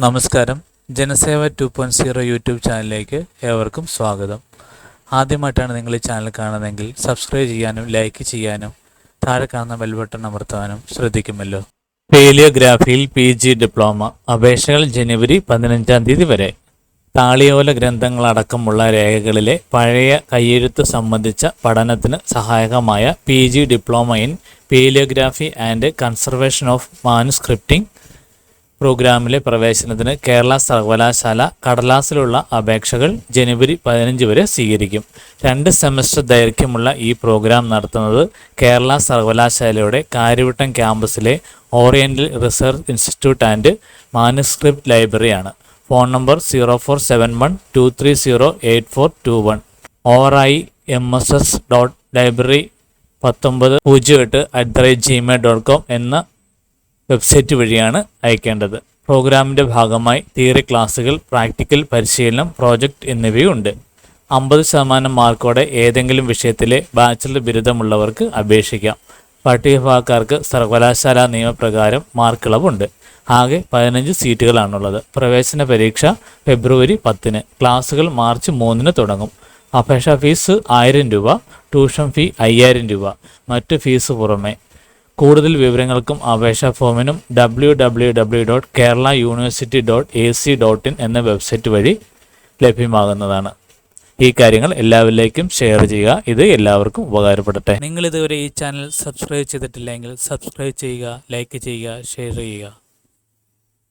നമസ്കാരം. Janaseva two point zero YouTube ചാനലിലേക്ക് ഏവർക്കും സ്വാഗതം. ആദ്യമായിട്ടാണ് നിങ്ങൾ ഈ ചാനൽ കാണുന്നതെങ്കിൽ സബ്സ്ക്രൈബ് ചെയ്യാനും ലൈക്ക് ചെയ്യാനും താഴെ കാണുന്ന ബെൽ ബട്ടൺ അമർത്താനും ശ്രദ്ധിക്കുമല്ലോ. പേലിയോഗ്രാഫിയിൽ പി ജി ഡിപ്ലോമ അപേക്ഷകൾ ജനുവരി പതിനഞ്ചാം തീയതി വരെ. താളിയോല ഗ്രന്ഥങ്ങളടക്കമുള്ള രേഖകളിലെ പഴയ കയ്യെഴുത്ത് സംബന്ധിച്ച പഠനത്തിന് സഹായകമായ P G diploma in palaeography and conservation of manuscripting പ്രോഗ്രാമിലെ പ്രവേശനത്തിന് കേരള സർവകലാശാല കടലാസിലുള്ള അപേക്ഷകൾ ജനുവരി പതിനഞ്ച് വരെ സ്വീകരിക്കും. രണ്ട് സെമസ്റ്റർ ദൈർഘ്യമുള്ള ഈ പ്രോഗ്രാം നടത്തുന്നത് കേരള സർവകലാശാലയുടെ Kariavattom ക്യാമ്പസിലെ oriental research institute and manuscript ലൈബ്രറിയാണ്. Phone number zero four seven one two three zero eight four two one. I M S S dot library പത്തൊമ്പത് പൂജ്യം എട്ട് at the rate Gmail dot com എന്ന website വഴിയാണ് അയക്കേണ്ടത്. പ്രോഗ്രാമിന്റെ ഭാഗമായി theory ക്ലാസ്സുകൾ practical പരിശീലനം പ്രോജക്റ്റ് എന്നിവയുണ്ട്. അമ്പത് ശതമാനം മാർക്കോടെ ഏതെങ്കിലും വിഷയത്തിലെ ബാച്ചിലർ ബിരുദമുള്ളവർക്ക് അപേക്ഷിക്കാം. പട്ടികഭാഗക്കാർക്ക് സർവകലാശാല നിയമപ്രകാരം മാർക്കിളവുണ്ട്. ആകെ പതിനഞ്ച് സീറ്റുകളാണുള്ളത്. പ്രവേശന പരീക്ഷ ഫെബ്രുവരി പത്തിന്. ക്ലാസ്സുകൾ മാർച്ച് മൂന്നിന് തുടങ്ങും. അപേക്ഷാ ഫീസ് ആയിരം രൂപ ട്യൂഷൻ ഫീ അയ്യായിരം രൂപ. മറ്റ് ഫീസ് പുറമെ. കൂടുതൽ വിവരങ്ങൾക്കും അപേക്ഷാ ഫോമിനും W W W dot Kerala university dot A C dot in എന്ന വെബ്സൈറ്റ് വഴി ലഭ്യമാകുന്നതാണ്. ഈ കാര്യങ്ങൾ എല്ലാവരിലേക്കും ഷെയർ ചെയ്യുക. ഇത് എല്ലാവർക്കും ഉപകാരപ്പെടട്ടെ. നിങ്ങൾ ഇതുവരെ ഈ ചാനൽ സബ്സ്ക്രൈബ് ചെയ്തിട്ടില്ലെങ്കിൽ സബ്സ്ക്രൈബ് ചെയ്യുക ലൈക്ക് ചെയ്യുക ഷെയർ ചെയ്യുക.